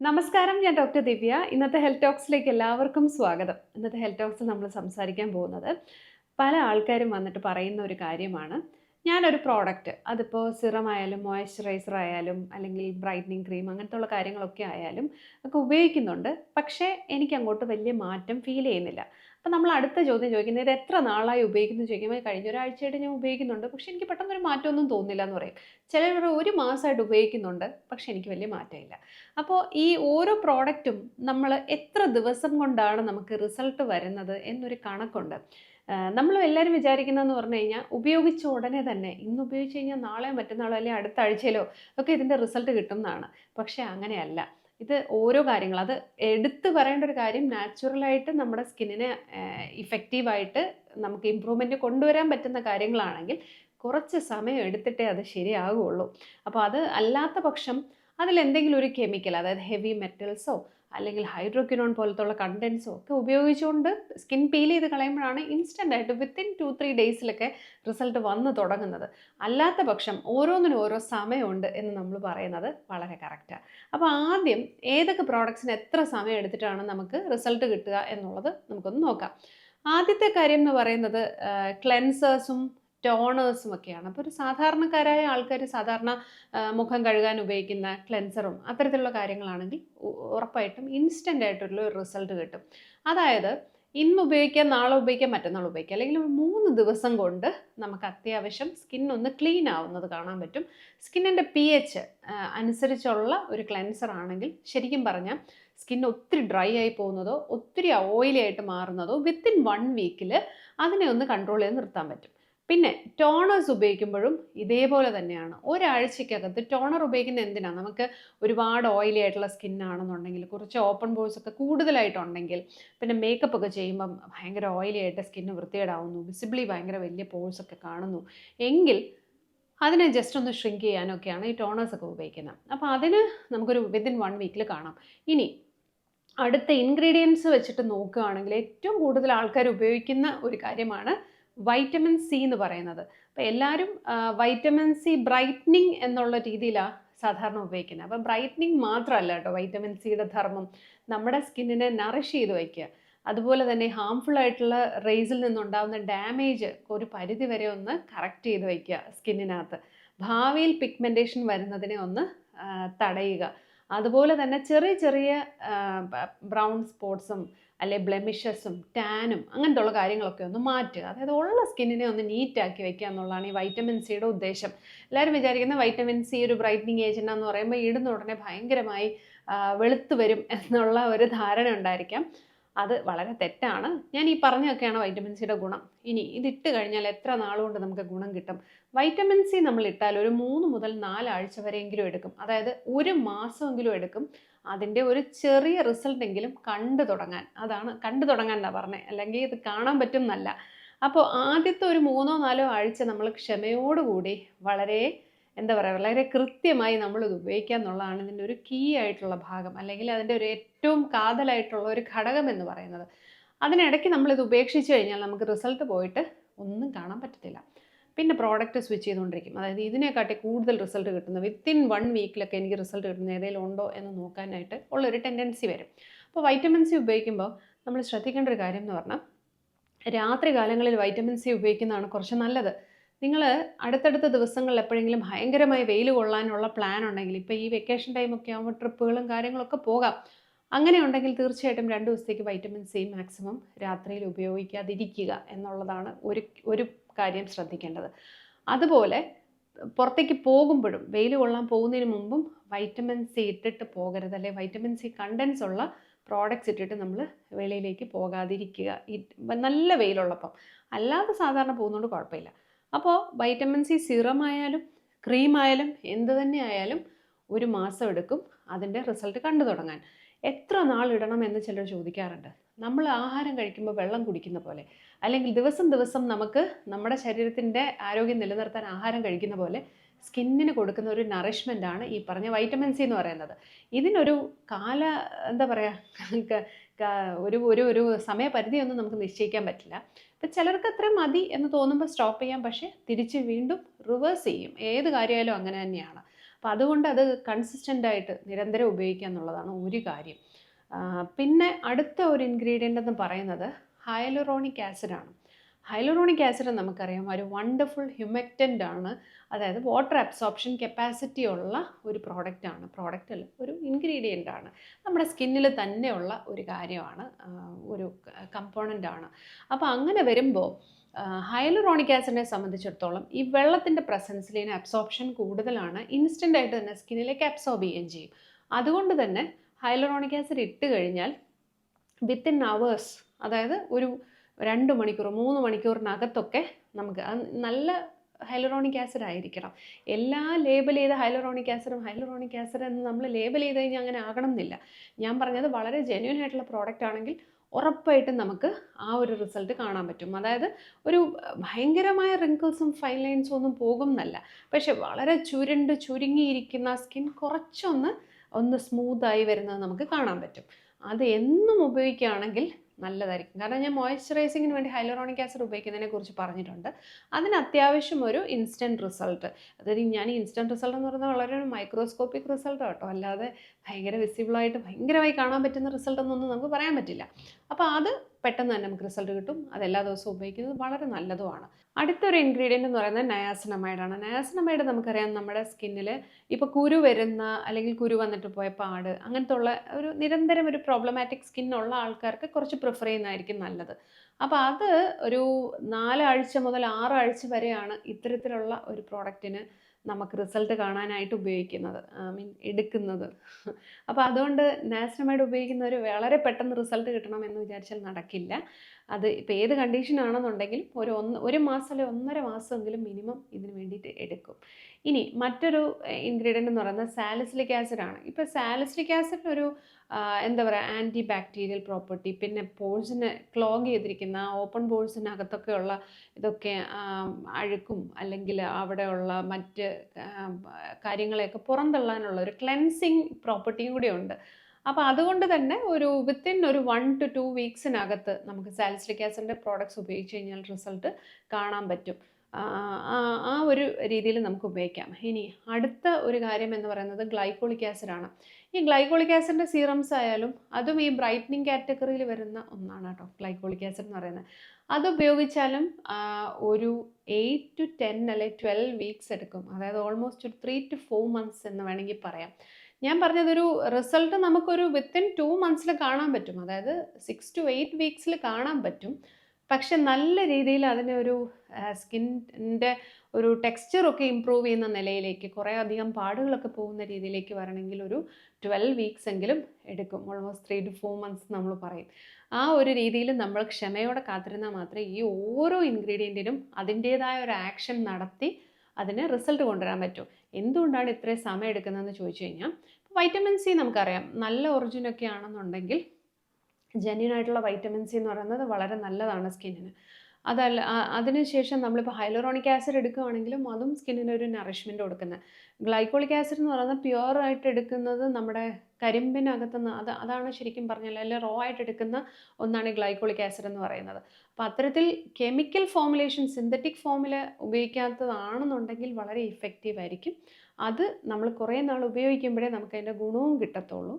നമസ്കാരം ഞാൻ ഡോക്ടർ ദിവ്യ. ഇന്നത്തെ ഹെൽത്ത് ടോക്സിലേക്ക് എല്ലാവർക്കും സ്വാഗതം. ഇന്നത്തെ ഹെൽത്ത് ടോക്സിൽ നമ്മൾ സംസാരിക്കാൻ പോകുന്നത് പല ആൾക്കാരും വന്നിട്ട് പറയുന്ന ഒരു കാര്യമാണ്. ഞാനൊരു പ്രോഡക്റ്റ് അതിപ്പോൾ സിറം ആയാലും മോയ്സ്ചറൈസർ ആയാലും അല്ലെങ്കിൽ ബ്രൈറ്റനിങ് ക്രീം അങ്ങനത്തെ ഉള്ള കാര്യങ്ങളൊക്കെ ആയാലും ഒക്കെ ഉപയോഗിക്കുന്നുണ്ട്. പക്ഷേ എനിക്ക് അങ്ങോട്ട് വലിയ മാറ്റം ഫീൽ ചെയ്യുന്നില്ല. അപ്പം നമ്മൾ അടുത്ത ചോദ്യം ചോദിക്കുന്നത് ഇത് എത്ര നാളായി ഉപയോഗിക്കുന്നു ചോദിക്കുമ്പോൾ കഴിഞ്ഞ ഒരാഴ്ചയായിട്ട് ഞാൻ ഉപയോഗിക്കുന്നുണ്ട്. പക്ഷേ എനിക്ക് പെട്ടെന്നൊരു മാറ്റമൊന്നും തോന്നില്ല എന്ന് പറയും. ചിലർ ഒരു മാസമായിട്ട് ഉപയോഗിക്കുന്നുണ്ട് പക്ഷേ എനിക്ക് വലിയ മാറ്റമില്ല. അപ്പോൾ ഈ ഓരോ പ്രോഡക്റ്റും നമ്മൾ എത്ര ദിവസം കൊണ്ടാണ് നമുക്ക് റിസൾട്ട് വരുന്നത് എന്നൊരു കണക്കുണ്ട്. നമ്മൾ എല്ലാവരും വിചാരിക്കുന്നതെന്ന് പറഞ്ഞു കഴിഞ്ഞാൽ ഉപയോഗിച്ച ഉടനെ തന്നെ ഇന്ന് ഉപയോഗിച്ച് കഴിഞ്ഞാൽ നാളെയോ മറ്റന്നാളോ അല്ലെങ്കിൽ അടുത്ത ആഴ്ചയിലോ ഒക്കെ ഇതിന്റെ റിസൾട്ട് കിട്ടുന്നതാണ് പക്ഷേ അങ്ങനെയല്ല. ഇത് ഓരോ കാര്യങ്ങൾ അത് എടുത്തു പറയേണ്ട ഒരു കാര്യം നാച്ചുറലായിട്ട് നമ്മുടെ സ്കിന്നിനെ ഇഫക്റ്റീവായിട്ട് നമുക്ക് ഇമ്പ്രൂവ്മെന്റ് കൊണ്ടുവരാൻ പറ്റുന്ന കാര്യങ്ങളാണെങ്കിൽ കുറച്ച് സമയം എടുത്തിട്ടേ അത് ശരിയാകുള്ളൂ അപ്പോൾ അത് അല്ലാത്ത പക്ഷം അതിലെന്തെങ്കിലും ഒരു കെമിക്കൽ അതായത് ഹെവി മെറ്റൽസോ അല്ലെങ്കിൽ ഹൈഡ്രോക്യുനോൺ പോലത്തുള്ള കണ്ടൻസോ ഒക്കെ ഉപയോഗിച്ചുകൊണ്ട് സ്കിൻ പീൽ ചെയ്ത് കളയുമ്പോഴാണ് ഇൻസ്റ്റന്റ് ആയിട്ട് വിത്തിൻ ടു ത്രീ ഡേയ്സിലൊക്കെ റിസൾട്ട് വന്ന് തുടങ്ങുന്നത്. അല്ലാത്ത പക്ഷം ഓരോന്നിനും ഓരോ സമയമുണ്ട് എന്ന് നമ്മൾ പറയുന്നത് വളരെ കറക്റ്റാണ് അപ്പോൾ ആദ്യം ഏതൊക്കെ പ്രോഡക്ട്സിന് എത്ര സമയം എടുത്തിട്ടാണ് നമുക്ക് റിസൾട്ട് കിട്ടുക എന്നുള്ളത് നമുക്കൊന്ന് നോക്കാം. ആദ്യത്തെ കാര്യം എന്ന് പറയുന്നത് ക്ലെൻസേഴ്സും ടോണേഴ്സും ഒക്കെയാണ് അപ്പോൾ ഒരു സാധാരണക്കാരായ ആൾക്കാർ സാധാരണ മുഖം കഴുകാൻ ഉപയോഗിക്കുന്ന ക്ലെൻസറും അത്തരത്തിലുള്ള കാര്യങ്ങളാണെങ്കിൽ ഉറപ്പായിട്ടും ഇൻസ്റ്റന്റ് ആയിട്ടുള്ള ഒരു റിസൾട്ട് കിട്ടും. അതായത് ഇന്ന് ഉപയോഗിക്കാം നാളെ ഉപയോഗിക്കാം മറ്റന്നാൾ ഉപയോഗിക്കാം. അല്ലെങ്കിൽ മൂന്ന് ദിവസം കൊണ്ട് നമുക്ക് അത്യാവശ്യം സ്കിൻ ഒന്ന് ക്ലീൻ ആവുന്നത് കാണാൻ പറ്റും. സ്കിന്നിന്റെ പി എച്ച് അനുസരിച്ചുള്ള ഒരു ക്ലെൻസർ ആണെങ്കിൽ ശരിക്കും പറഞ്ഞാൽ സ്കിൻ ഒത്തിരി ഡ്രൈ ആയി പോകുന്നതോ ഒത്തിരി ഓയിലി ആയിട്ട് മാറുന്നതോ വിത്തിൻ വൺ വീക്കിൽ അതിനെ ഒന്ന് കൺട്രോൾ ചെയ്ത് നിർത്താൻ പറ്റും. പിന്നെ ടോണേഴ്സ് ഉപയോഗിക്കുമ്പോഴും ഇതേപോലെ തന്നെയാണ്. ഒരാഴ്ചക്കകത്ത് ടോണർ ഉപയോഗിക്കുന്ന എന്തിനാണ് നമുക്ക് ഒരുപാട് ഓയിലി ആയിട്ടുള്ള സ്കിന്നാണെന്നുണ്ടെങ്കിൽ കുറച്ച് ഓപ്പൺ പോഴ്സ് ഒക്കെ കൂടുതലായിട്ടുണ്ടെങ്കിൽ പിന്നെ മേക്കപ്പ് ഒക്കെ ചെയ്യുമ്പം ഭയങ്കര ഓയിലി ആയിട്ട് സ്കിന്ന് വൃത്തികേടാവുന്നു വിസിബിളി ഭയങ്കര വലിയ പോഴ്സ് ഒക്കെ കാണുന്നു. എങ്കിൽ അതിനെ ജസ്റ്റ് ഒന്ന് ഷ്രിങ്ക് ചെയ്യാനൊക്കെയാണ് ഈ ടോണേഴ്സ് ഒക്കെ ഉപയോഗിക്കുന്നത്. അപ്പോൾ അതിന് നമുക്കൊരു വിതിൻ വൺ വീക്കിൽ കാണാം. ഇനി അടുത്ത ഇൻഗ്രീഡിയൻസ് വെച്ചിട്ട് നോക്കുകയാണെങ്കിൽ ഏറ്റവും കൂടുതൽ ആൾക്കാർ ഉപയോഗിക്കുന്ന ഒരു കാര്യമാണ് വൈറ്റമിൻ സി എന്ന് പറയുന്നത്. അപ്പോൾ എല്ലാവരും വൈറ്റമിൻ സി ബ്രൈറ്റ്നിങ് എന്നുള്ള രീതിയിലാണ് സാധാരണ ഉപയോഗിക്കുന്നത്. അപ്പോൾ ബ്രൈറ്റ്നിങ് മാത്രമല്ല കേട്ടോ വൈറ്റമിൻ സിയുടെ ധർമ്മം. നമ്മുടെ സ്കിന്നിനെ നറിഷ് ചെയ്ത് വയ്ക്കുക. അതുപോലെ തന്നെ ഹാംഫുൾ ആയിട്ടുള്ള റേസിൽ നിന്നുണ്ടാകുന്ന ഡാമേജ് ഒരു പരിധി വരെ ഒന്ന് കറക്റ്റ് ചെയ്ത് വയ്ക്കുക സ്കിന്നിനകത്ത് ഭാവിയിൽ പിഗ്മെന്റേഷൻ വരുന്നതിനെ ഒന്ന് തടയുക. അതുപോലെ തന്നെ ചെറിയ ചെറിയ ബ്രൗൺ സ്പോട്ട്സും അല്ലെ ബ്ലെമിഷസും ടാനും അങ്ങനത്തെ ഉള്ള കാര്യങ്ങളൊക്കെ ഒന്ന് മാറ്റുക. അതായത് ഉള്ള സ്കിന്നിനെ ഒന്ന് നീറ്റാക്കി വെക്കുക എന്നുള്ളതാണ് ഈ വൈറ്റമിൻ സിയുടെ ഉദ്ദേശം. എല്ലാവരും വിചാരിക്കുന്ന വൈറ്റമിൻ സി ഒരു ബ്രൈറ്റനിങ് ഏജന്റ് എന്ന് പറയുമ്പോൾ ഇടുന്ന ഉടനെ ഭയങ്കരമായി വെളുത്തു വരും എന്നുള്ള ഒരു ധാരണ ഉണ്ടായിരിക്കാം. അത് വളരെ തെറ്റാണ്. ഞാൻ ഈ പറഞ്ഞതൊക്കെയാണ് വൈറ്റമിൻ സിയുടെ ഗുണം. ഇനി ഇതിട്ട് കഴിഞ്ഞാൽ എത്ര നാളുകൊണ്ട് നമുക്ക് ഗുണം കിട്ടും? വൈറ്റമിൻ സി നമ്മൾ ഇട്ടാൽ ഒരു മൂന്ന് മുതൽ നാലാഴ്ച വരെയെങ്കിലും എടുക്കും. അതായത് ഒരു മാസമെങ്കിലും എടുക്കും. അതിന്റെ ഒരു ചെറിയ റിസൾട്ട് എങ്കിലും കണ്ടു തുടങ്ങാൻ. അതാണ് കണ്ടു തുടങ്ങാൻ എന്നാ പറഞ്ഞത് അല്ലെങ്കിൽ ഇത് കാണാൻ പറ്റും എന്നല്ല. അപ്പോൾ ആദ്യത്തെ ഒരു മൂന്നോ നാലോ ആഴ്ച നമ്മൾ ക്ഷമയോടുകൂടി വളരെ എന്താ പറയുക വളരെ കൃത്യമായി നമ്മൾ ഇത് ഉപയോഗിക്കുക എന്നുള്ളതാണ് ഇതിന്റെ ഒരു കീ ആയിട്ടുള്ള ഭാഗം അല്ലെങ്കിൽ അതിന്റെ ഒരു ഏറ്റവും കാതലായിട്ടുള്ള ഒരു ഘടകം എന്ന് പറയുന്നത്. അതിനിടയ്ക്ക് നമ്മളിത് ഉപേക്ഷിച്ച് കഴിഞ്ഞാൽ നമുക്ക് റിസൾട്ട് പോയിട്ട് ഒന്നും കാണാൻ പറ്റത്തില്ല. പിന്നെ പ്രോഡക്റ്റ് സ്വിച്ച് ചെയ്തുകൊണ്ടിരിക്കും. അതായത് ഇതിനെക്കാട്ടി കൂടുതൽ റിസൾട്ട് കിട്ടുന്ന വിത്തിൻ വൺ വീക്കിലൊക്കെ എനിക്ക് റിസൾട്ട് കിട്ടുന്ന ഏതെങ്കിലും ഉണ്ടോ എന്ന് നോക്കാനായിട്ട് ഉള്ളൊരു ടെൻഡൻസി വരും. അപ്പോൾ വൈറ്റമിൻ സി ഉപയോഗിക്കുമ്പോൾ നമ്മൾ ശ്രദ്ധിക്കേണ്ട ഒരു കാര്യം എന്ന് പറഞ്ഞാൽ രാത്രി കാലങ്ങളിൽ വൈറ്റമിൻ സി ഉപയോഗിക്കുന്നതാണ് കുറച്ച് നല്ലത്. നിങ്ങൾ അടുത്തടുത്ത ദിവസങ്ങളിൽ എപ്പോഴെങ്കിലും ഭയങ്കരമായി വെയിൽ കൊള്ളാനുള്ള പ്ലാൻ ഉണ്ടെങ്കിൽ ഇപ്പോൾ ഈ വെക്കേഷൻ ടൈമൊക്കെ ആകുമ്പോൾ ട്രിപ്പുകളും കാര്യങ്ങളൊക്കെ പോകാം. അങ്ങനെ ഉണ്ടെങ്കിൽ തീർച്ചയായിട്ടും രണ്ട് ദിവസത്തേക്ക് വൈറ്റമിൻ സി മാക്സിമം രാത്രിയിൽ ഉപയോഗിക്കാതിരിക്കുക എന്നുള്ളതാണ് ഒരു ഒരു കാര്യം ശ്രദ്ധിക്കേണ്ടത്. അതുപോലെ പുറത്തേക്ക് പോകുമ്പോഴും വെയിൽ കൊള്ളാൻ പോകുന്നതിന് മുമ്പും വൈറ്റമിൻ സി ഇട്ടിട്ട് പോകരുത്. അല്ലെ വൈറ്റമിൻ സി കണ്ടൻസ് ഉള്ള പ്രോഡക്റ്റ്സ് ഇട്ടിട്ട് നമ്മൾ വെളിയിലേക്ക് പോകാതിരിക്കുക. നല്ല വെയിലുള്ളപ്പം. അല്ലാതെ സാധാരണ പോകുന്നതുകൊണ്ട് കുഴപ്പമില്ല. അപ്പോൾ വൈറ്റമിൻ സി സിറം ആയാലും ക്രീം ആയാലും എന്ത് തന്നെ ആയാലും ഒരു മാസം എടുക്കും അതിന്റെ റിസൾട്ട് കണ്ടു തുടങ്ങാൻ. എത്ര നാൾ ഇടണം എന്ന് ചിലർ ചോദിക്കാറുണ്ട്. നമ്മൾ ആഹാരം കഴിക്കുമ്പോൾ വെള്ളം കുടിക്കുന്ന പോലെ അല്ലെങ്കിൽ ദിവസം ദിവസം നമുക്ക് നമ്മുടെ ശരീരത്തിന്റെ ആരോഗ്യം നിലനിർത്താൻ ആഹാരം കഴിക്കുന്ന പോലെ സ്കിന്നിന് കൊടുക്കുന്ന ഒരു നറിഷ്മെന്റ് ആണ് ഈ പറഞ്ഞ വൈറ്റമിൻ സി എന്ന് പറയുന്നത്. ഇതിനൊരു കാല എന്താ പറയുക ഒരു ഒരു ഒരു സമയപരിധിയൊന്നും നമുക്ക് നിശ്ചയിക്കാൻ പറ്റില്ല. ഇപ്പം ചിലർക്ക് അത്രയും മതി എന്ന് തോന്നുമ്പോൾ സ്റ്റോപ്പ് ചെയ്യാം. പക്ഷേ തിരിച്ച് വീണ്ടും റിവേഴ്സ് ചെയ്യും. ഏത് കാര്യമായാലും അങ്ങനെ തന്നെയാണ്. അപ്പോൾ അതുകൊണ്ട് അത് കൺസിസ്റ്റന്റ് ആയിട്ട് നിരന്തരം ഉപയോഗിക്കുക എന്നുള്ളതാണ് ഒരു കാര്യം. പിന്നെ അടുത്ത ഒരു ഇൻഗ്രീഡിയന്റ് എന്ന് പറയുന്നത് ഹയലുറോണിക് ആസിഡാണ് ഹൈലറോണിക് ആസിഡ് നമുക്കറിയാം. ഒരു വണ്ടർഫുൾ ഹ്യൂമക്റ്റന്റ് ആണ്. അതായത് വാട്ടർ അബ്സോർപ്ഷൻ കപ്പാസിറ്റി ഉള്ള ഒരു പ്രോഡക്റ്റാണ് പ്രോഡക്റ്റ് അല്ല ഒരു ഇൻഗ്രീഡിയന്റ് ആണ്. നമ്മുടെ സ്കിന്നിൽ തന്നെയുള്ള ഒരു കാര്യമാണ് ഒരു കമ്പോണന്റ് ആണ്. അപ്പോൾ അങ്ങനെ വരുമ്പോൾ ഹൈലറോണിക് ആസിഡിനെ സംബന്ധിച്ചിടത്തോളം ഈ വെള്ളത്തിന്റെ പ്രസൻസിൽ ഇതിന് അബ്സോർപ്ഷൻ കൂടുതലാണ്. ഇൻസ്റ്റന്റ് ആയിട്ട് തന്നെ സ്കിന്നിലേക്ക് അബ്സോർബ് ചെയ്യുകയും ചെയ്യും. അതുകൊണ്ട് തന്നെ ഹൈലറോണിക് ആസിഡ് ഇട്ട് കഴിഞ്ഞാൽ വിത്തിൻ അവേഴ്സ് അതായത് ഒരു രണ്ട് മണിക്കൂർ മൂന്ന് മണിക്കൂറിനകത്തൊക്കെ നമുക്ക് നല്ല ഹൈലറോണിക് ആസിഡ് ആയിരിക്കണം. എല്ലാ ലേബൽ ചെയ്ത ഹൈലറോണിക് ആസിഡും ഹൈലറോണിക് ആസിഡ് എന്ന് നമ്മൾ ലേബൽ ചെയ്ത് കഴിഞ്ഞാൽ അങ്ങനെ ആകണം എന്നില്ല. ഞാൻ പറഞ്ഞത് വളരെ ജെന്യൂൻ ആയിട്ടുള്ള പ്രോഡക്റ്റ് ആണെങ്കിൽ ഉറപ്പായിട്ടും നമുക്ക് ആ ഒരു റിസൾട്ട് കാണാൻ പറ്റും. അതായത് ഒരു ഭയങ്കരമായ റിങ്കിൾസും ഫൈൻ ലൈൻസും ഒന്നും പോകും എന്നല്ല. പക്ഷെ വളരെ ചുരുണ്ട് ചുരുങ്ങിയിരിക്കുന്ന സ്കിൻ കുറച്ചൊന്ന് ഒന്ന് സ്മൂത്തായി വരുന്നത് നമുക്ക് കാണാൻ പറ്റും. അത് എന്നും ഉപയോഗിക്കുകയാണെങ്കിൽ നല്ലതായിരിക്കും. കാരണം ഞാൻ മോയ്സ്ചറൈസിങ്ങിന് വേണ്ടി ഹൈലോറോണിക് ആസിഡ് ഉപയോഗിക്കുന്നതിനെ കുറിച്ച് പറഞ്ഞിട്ടുണ്ട്. അതിന് അത്യാവശ്യം ഒരു ഇൻസ്റ്റന്റ് റിസൾട്ട് അതായത് ഞാൻ ഇൻസ്റ്റന്റ് റിസൾട്ട് എന്ന് പറയുന്നത് വളരെ ഒരു മൈക്രോസ്കോപ്പിക് റിസൾട്ട് കേട്ടോ. അല്ലാതെ ഭയങ്കര വിസിബിളായിട്ട് ഭയങ്കരമായി കാണാൻ പറ്റുന്ന റിസൾട്ട് എന്നൊന്നും നമുക്ക് പറയാൻ പറ്റില്ല. അപ്പോൾ അത് പെട്ടെന്ന് തന്നെ നമുക്ക് റിസൾട്ട് കിട്ടും. അത് എല്ലാ ദിവസവും ഉപയോഗിക്കുന്നത് വളരെ നല്ലതുമാണ്. അടുത്തൊരു ഇൻഗ്രീഡിയന്റ് എന്ന് പറയുന്നത് നയാസിനമൈഡാണ് നയാസിനമൈഡ് നമുക്കറിയാം നമ്മുടെ സ്കിന്നിൽ ഇപ്പോൾ കുരു വരുന്ന അല്ലെങ്കിൽ കുരു വന്നിട്ട് പോയ പാട് അങ്ങനത്തെ ഉള്ള ഒരു നിരന്തരം ഒരു പ്രോബ്ലമാറ്റിക് സ്കിന്നുള്ള ആൾക്കാർക്ക് കുറച്ച് പ്രിഫർ ചെയ്യുന്നതായിരിക്കും നല്ലത്. അപ്പോൾ അത് ഒരു നാലാഴ്ച മുതൽ ആറാഴ്ച വരെയാണ് ഇത്തരത്തിലുള്ള ഒരു പ്രോഡക്റ്റിന് നമുക്ക് റിസൾട്ട് കാണാനായിട്ട് ഉപയോഗിക്കുന്നത് ഐ മീൻ എടുക്കുന്നത്. അപ്പോൾ അതുകൊണ്ട് നാച്ചുറമായിട്ട് ഉപയോഗിക്കുന്നവർ വളരെ പെട്ടെന്ന് റിസൾട്ട് കിട്ടണം എന്ന് വിചാരിച്ചാൽ നടക്കില്ല. അത് ഇപ്പോൾ ഏത് കണ്ടീഷനാണെന്നുണ്ടെങ്കിലും ഒരു ഒന്ന് ഒരു മാസം അല്ലെങ്കിൽ ഒന്നര മാസമെങ്കിലും മിനിമം ഇതിന് വേണ്ടിയിട്ട് എടുക്കും. ഇനി മറ്റൊരു ഇൻഗ്രീഡിയന്റ് എന്ന് പറയുന്നത് സാലിസിലിക് ആസിഡാണ് ഇപ്പോൾ സാലിസിലിക് ആസിഡ് ഒരു എന്താ പറയുക ആന്റി ബാക്ടീരിയൽ പ്രോപ്പർട്ടി പിന്നെ പോൾസിനെ ക്ലോഗ് ചെയ്തിരിക്കുന്ന ഓപ്പൺ പോഴ്സിനകത്തൊക്കെയുള്ള ഇതൊക്കെ അഴുക്കും അല്ലെങ്കിൽ അവിടെയുള്ള മറ്റ് കാര്യങ്ങളെയൊക്കെ പുറന്തള്ളാനുള്ള ഒരു ക്ലെൻസിങ് പ്രോപ്പർട്ടിയും കൂടിയുണ്ട്. അപ്പോൾ അതുകൊണ്ട് തന്നെ ഒരു വിത്തിൻ ഒരു വൺ ടു ടു വീക്സിനകത്ത് നമുക്ക് സാലിസിലിക് ആസിഡിന്റെ പ്രോഡക്ട്സ് ഉപയോഗിച്ച് കഴിഞ്ഞാൽ റിസൾട്ട് കാണാൻ പറ്റും. ആ, ഒരു രീതിയിൽ നമുക്ക് ഉപയോഗിക്കാം. ഇനി അടുത്ത ഒരു കാര്യം എന്ന് പറയുന്നത് ഗ്ലൈക്കോളിക് ആസിഡാണ്. ഈ ഗ്ലൈക്കോളിക് ആസിഡിന്റെ സീറംസ് ആയാലും അതും ഈ ബ്രൈറ്റനിങ് കാറ്റഗറിയിൽ വരുന്ന ഒന്നാണ് കേട്ടോ ഗ്ലൈക്കോളിക് ആസിഡ് എന്ന് പറയുന്നത്. അത് ഉപയോഗിച്ചാലും ഒരു എയ്റ്റ് ടു ടെൻ അല്ലെ ട്വൽവ് വീക്സ് എടുക്കും. അതായത് ഓൾമോസ്റ്റ് ഒരു ത്രീ ടു ഫോർ മന്ത്സ് എന്ന് വേണമെങ്കിൽ പറയാം. ഞാൻ പറഞ്ഞതൊരു റിസൾട്ട് നമുക്കൊരു വിത്തിൻ ടു മന്ത്സിൽ കാണാൻ പറ്റും. അതായത് സിക്സ് ടു എയ്റ്റ് വീക്സിൽ കാണാൻ പറ്റും. പക്ഷെ നല്ല രീതിയിൽ അതിനെ ഒരു സ്കിന്നിന്റെ ഒരു ടെക്സ്ചറൊക്കെ ഇമ്പ്രൂവ് ചെയ്യുന്ന നിലയിലേക്ക് കുറേ അധികം പാടുകളൊക്കെ പോകുന്ന രീതിയിലേക്ക് വരണമെങ്കിൽ ഒരു ട്വൽവ് വീക്സ് എങ്കിലും എടുക്കും. Almost three to four months നമ്മൾ പറയും. ആ ഒരു രീതിയിൽ നമ്മൾ ക്ഷമയോടെ കാത്തിരുന്നാൽ മാത്രമേ ഈ ഓരോ ഇൻഗ്രീഡിയന്റിനും അതിന്റേതായ ഒരു ആക്ഷൻ നടത്തി അതിന് റിസൾട്ട് കൊണ്ടുവരാൻ പറ്റൂ. എന്തുകൊണ്ടാണ് ഇത്രയും സമയം എടുക്കുന്നതെന്ന് ചോദിച്ചു കഴിഞ്ഞാൽ വൈറ്റമിൻ സി നമുക്കറിയാം. നല്ല ഒറിജിനൊക്കെ ആണെന്നുണ്ടെങ്കിൽ ജെന്യൂൻ ആയിട്ടുള്ള വൈറ്റമിൻ സി എന്ന് പറയുന്നത് വളരെ നല്ലതാണ് സ്കിന്നിന് അതല്ല അതിനുശേഷം നമ്മളിപ്പോൾ ഹൈലോറോണിക് ആസിഡ് എടുക്കുകയാണെങ്കിലും അതും സ്കിന്നിന് ഒരു നറിഷ്മെന്റ് കൊടുക്കുന്നത് ഗ്ലൈക്കോളിക് ആസിഡ് എന്ന് പറയുന്നത് പ്യുവർ ആയിട്ട് എടുക്കുന്നത് നമ്മുടെ കരിമ്പിനകത്തുനിന്ന് അത് അതാണ് ശരിക്കും പറഞ്ഞാൽ അല്ലെങ്കിൽ റോ ആയിട്ട് എടുക്കുന്ന ഒന്നാണ് ഗ്ലൈക്കോളിക് ആസിഡ് എന്ന് പറയുന്നത്. അപ്പോൾ അത്തരത്തിൽ കെമിക്കൽ ഫോമുലേഷൻ സിന്തറ്റിക് ഫോമിൽ ഉപയോഗിക്കാത്തതാണെന്നുണ്ടെങ്കിൽ വളരെ ഇഫക്റ്റീവ് ആയിരിക്കും. അത് നമ്മൾ കുറേ നാൾ ഉപയോഗിക്കുമ്പോഴേ നമുക്കതിന്റെ ഗുണവും കിട്ടത്തുള്ളൂ.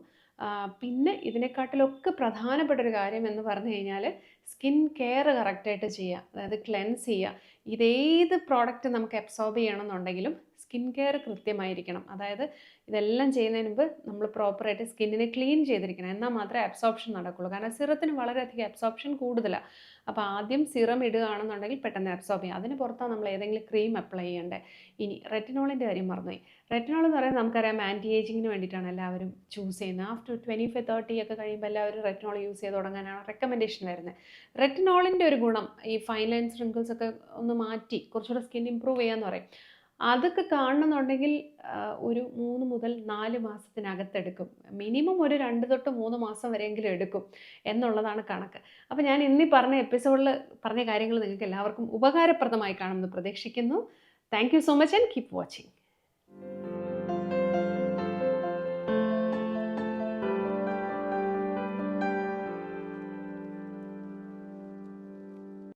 പിന്നെ ഇതിനെക്കാട്ടിലൊക്കെ പ്രധാനപ്പെട്ട ഒരു കാര്യം എന്ന് പറഞ്ഞു കഴിഞ്ഞാൽ സ്കിൻ കെയർ കറക്റ്റായിട്ട് ചെയ്യുക. അതായത് ക്ലെൻസ് ചെയ്യുക. ഇതേത് പ്രോഡക്റ്റ് നമുക്ക് അബ്സോർബ് ചെയ്യണമെന്നുണ്ടെങ്കിലും സ്കിൻ കെയർ കൃത്യമായിരിക്കണം. അതായത് ഇതെല്ലാം ചെയ്യുന്നതിന് മുമ്പ് നമ്മൾ പ്രോപ്പറായിട്ട് സ്കിന്നിനെ ക്ലീൻ ചെയ്തിരിക്കണം. എന്നാൽ മാത്രമേ അബ്സോപ്ഷൻ നടക്കുള്ളൂ. കാരണം സിറത്തിന് വളരെയധികം അബ്സോപ്ഷൻ കൂടുതലാണ് അപ്പോൾ ആദ്യം സിറം ഇടുകയാണെന്നുണ്ടെങ്കിൽ പെട്ടെന്ന് അബ്സോർബ് ചെയ്യാം. അതിന് പുറത്താണ് നമ്മൾ ഏതെങ്കിലും ക്രീം അപ്ലൈ ചെയ്യേണ്ടത് ഇനി റെറ്റിനോളിന്റെ കാര്യം മറന്നുപോയി. റെറ്റിനോൾ എന്ന് പറയുന്നത് നമുക്കറിയാം ആന്റി ഏജിങ്ങിന് വേണ്ടിയിട്ടാണ് എല്ലാവരും ചൂസ് ചെയ്യുന്നത്. ആഫ്റ്റർ ട്വന്റി ഫൈവ് തേർട്ടി ഒക്കെ കഴിയുമ്പോൾ എല്ലാവരും റെറ്റിനോൾ യൂസ് ചെയ്ത് തുടങ്ങാനാണ് റെക്കമെൻഡേഷൻ വരുന്നത്. റെറ്റിനോളിന്റെ ഒരു ഗുണം ഈ ഫൈൻ ലൈൻസ് റിങ്കിൾസ് ഒക്കെ ഒന്ന് മാറ്റി കുറച്ചുകൂടെ സ്കിൻ ഇമ്പ്രൂവ് ചെയ്യാന്ന് പറയും. അതൊക്കെ കാണണമെന്നുണ്ടെങ്കിൽ ഒരു മൂന്ന് മുതൽ നാല് മാസത്തിനകത്തെടുക്കും. മിനിമം ഒരു രണ്ട് തൊട്ട് മൂന്ന് മാസം വരെയെങ്കിലും എടുക്കും എന്നുള്ളതാണ് കണക്ക്. അപ്പോൾ ഞാൻ ഇന്നീ പറഞ്ഞ എപ്പിസോഡിൽ പറഞ്ഞ കാര്യങ്ങൾ നിങ്ങൾക്ക് എല്ലാവർക്കും ഉപകാരപ്രദമായി കാണുമെന്ന് പ്രതീക്ഷിക്കുന്നു. Thank so much and keep watching